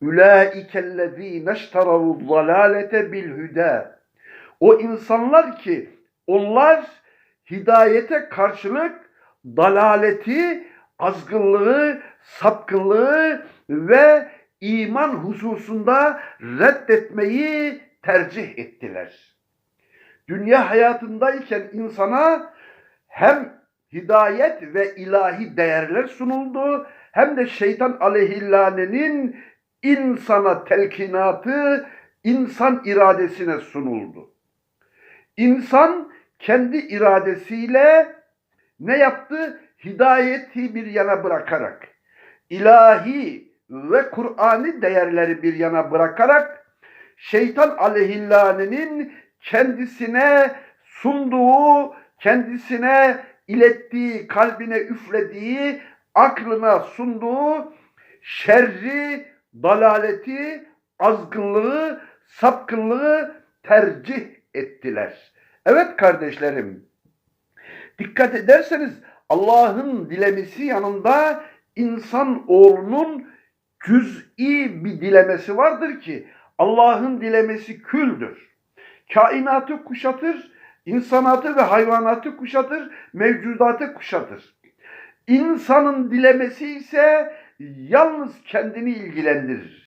Ulaikellezîne işteravu zalâlete bil hüdâ. O insanlar ki onlar hidayete karşılık dalaleti, azgınlığı, sapkınlığı ve iman hususunda reddetmeyi tercih ettiler. Dünya hayatındayken insana hem hidayet ve ilahi değerler sunuldu hem de şeytan aleyhillanenin insana telkinatı insan iradesine sunuldu. İnsan kendi iradesiyle ne yaptı? Hidayeti bir yana bırakarak, ilahi ve Kur'an'ı değerleri bir yana bırakarak, şeytan aleyhillanenin kendisine sunduğu, kendisine ilettiği, kalbine üflediği, aklına sunduğu şerri, dalaleti, azgınlığı, sapkınlığı tercih ettiler. Evet kardeşlerim, dikkat ederseniz Allah'ın dilemesi yanında insan oğlunun cüz'i bir dilemesi vardır ki Allah'ın dilemesi küldür. Kainatı kuşatır, insanatı ve hayvanatı kuşatır, mevcudatı kuşatır. İnsanın dilemesi ise yalnız kendini ilgilendirir.